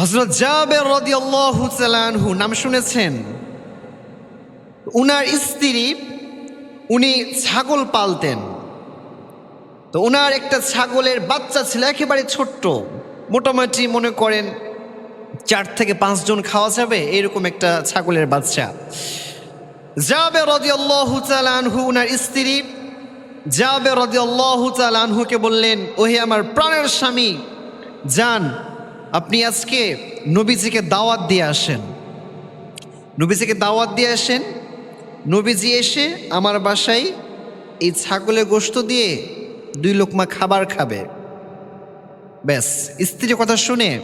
হজরত জাবের রদিয়াল্লাহু নাম শুনেছেন। উনার স্ত্রী, উনি ছাগল পালতেন। তো উনার একটা ছাগলের বাচ্চা ছিল, একেবারে ছোট্ট। মোটামুটি মনে করেন চার থেকে পাঁচজন খাওয়া যাবে, এরকম একটা ছাগলের বাচ্চা। যাবে রদিয়াল্লাহু তাআলাহু উনার স্ত্রী যাবে রদিয়াল্লাহু তাআলাহুকে বললেন, ওহে আমার প্রাণের স্বামী, যান আপনি আজকে নবীজিকে দাওয়াত দিয়ে আসেন। নবীজিকে দাওয়াত দিয়ে আসেন। নবীজি এসে আমার বাসায় এই ছাগলের গোশত দিয়ে দুই লোকমা খাবার খাবে। ব্যাস, স্ত্রীর কথা শুনে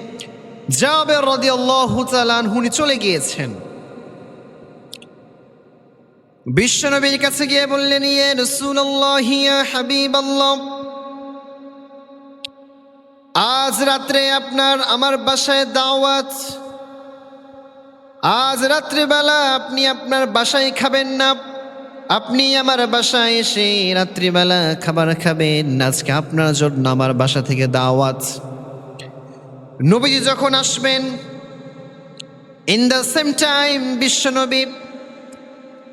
যাবে রদিয়াল্লাহু তাআলাহুনি চলে গিয়েছেন। বিশ্বনবীর কাছে গিয়ে বললেন ইয়ে রসুল্লাহ হাবিব আজ রাত্রে আপনার, আমার বাসায় দাওয়াত। আজ রাত্রিবেলা আপনি আপনার বাসায় খাবেন না। আপনি আমার বাসায় এসে রাত্রিবেলা খাবার খাবেন। আজকে আপনার জন্য আমার বাসা থেকে দাওয়াত। নবীজি যখন আসবেন ইন দ্য সেম টাইম বিশ্বনবী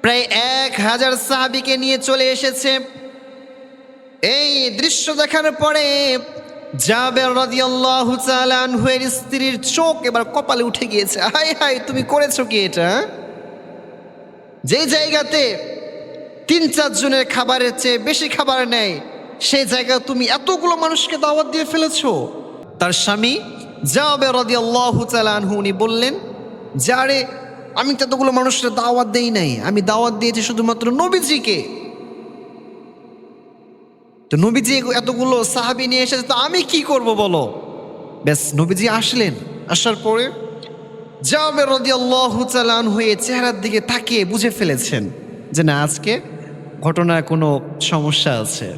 প্রায় এক হাজার সাহাবিকে নিয়ে চলে এসেছে। এই দৃশ্য দেখার পরে জাবের রাদিয়াল্লাহু তাআলা আনহুয়ের স্ত্রীর চোখ এবার কপালে উঠে গিয়েছে। হাই হাই তুমি করেছ কি এটা হ্যাঁ? যেই জায়গাতে তিন চার জনের খাবারের চেয়ে বেশি খাবার নেয়, সেই জায়গায় তুমি এতগুলো মানুষকে দাওয়াত দিয়ে ফেলেছো। তার স্বামী জাবে রাদিয়াল্লাহু তাআলা আনহু, উনি বললেন যারে আমি তো এতগুলো মানুষের দাওয়াত দেই নাই। আমি দাওয়াত দিয়েছি শুধুমাত্র নবীজিকে। তো নবীজি এতগুলো সাহাবি নিয়ে এসেছে, তো আমি কি করব বলো? ব্যাস, নবীজি আসলেন। আসার পরে জাবের রাদিয়াল্লাহু তাআলা হয়ে চেহারার দিকে তাকিয়ে বুঝে ফেলেছেন যে না, আজকে ঘটনায় কোনো সমস্যা আছে।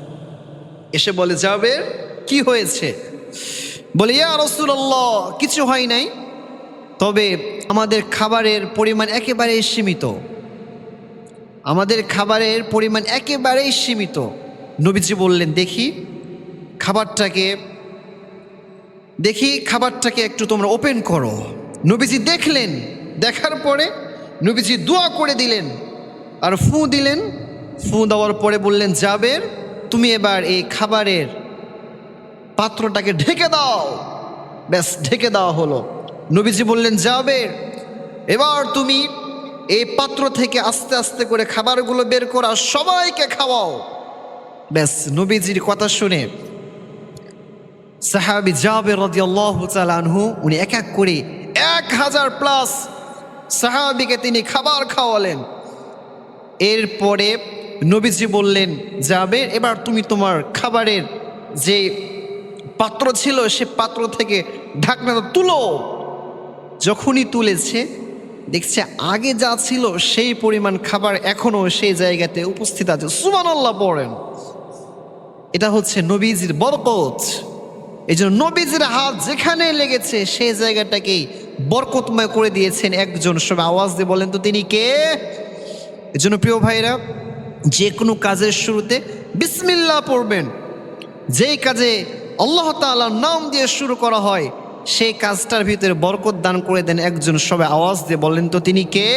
এসে বলে যাবে কি হয়েছে? বলে, ইয়া রাসূলুল্লাহ, কিছু হয় নাই। তবে আমাদের খাবারের পরিমাণ একেবারেই সীমিত। আমাদের খাবারের পরিমাণ একেবারেই সীমিত। নবীজি বললেন, দেখি খাবারটাকে দেখি খাবারটাকে একটু তোমরা ওপেন করো। নবীজি দেখলেন, দেখার পরে নবীজি দোয়া করে দিলেন আর ফু দিলেন। ফু দেওয়ার পরে বললেন, জাবের, তুমি এবার এই খাবারের পাত্রটাকে ঢেকে দাও। ব্যাস, ঢেকে দেওয়া হলো। নবীজি বললেন যাবে এবার তুমি এই পাত্র থেকে আস্তে আস্তে করে খাবারগুলো বের করা সবাইকে খাওয়াও। ব্যাস, নবীজির কথা শুনে সাহাবি জাবে রাদিয়াল্লাহু তাআলা আনহু, উনি এক এক করে এক হাজার প্লাস সাহাবিকে তিনি খাবার খাওয়ালেন। এরপরে নবীজি বললেন যাবে এবার তুমি তোমার খাবারের যে পাত্র ছিল, সে পাত্র থেকে ঢাকনাটা তুলো। যখনই তুলেছে, দেখছে আগে যা ছিল, সেই পরিমাণ খাবার এখনও সেই জায়গাতে উপস্থিত আছে। সুবহানাল্লাহ পড়েন এটা হচ্ছে নবীজির বরকত। এই জন্য নবীজির হাত যেখানে লেগেছে সেই জায়গাটাকেই বরকতময় করে দিয়েছেন একজন। সব আওয়াজ দিয়ে বলেন তো, তিনি কে? এজন্য প্রিয় ভাইরা যে কোনো কাজের শুরুতে বিসমিল্লাহ পড়বেন। যেই কাজে আল্লাহ তাআলার নাম দিয়ে শুরু করা হয়, সেই কাজটার ভিতরে বরকত দান করে দেন একজন। সবাই আওয়াজ দিয়ে বলেন তো, তিনি কে?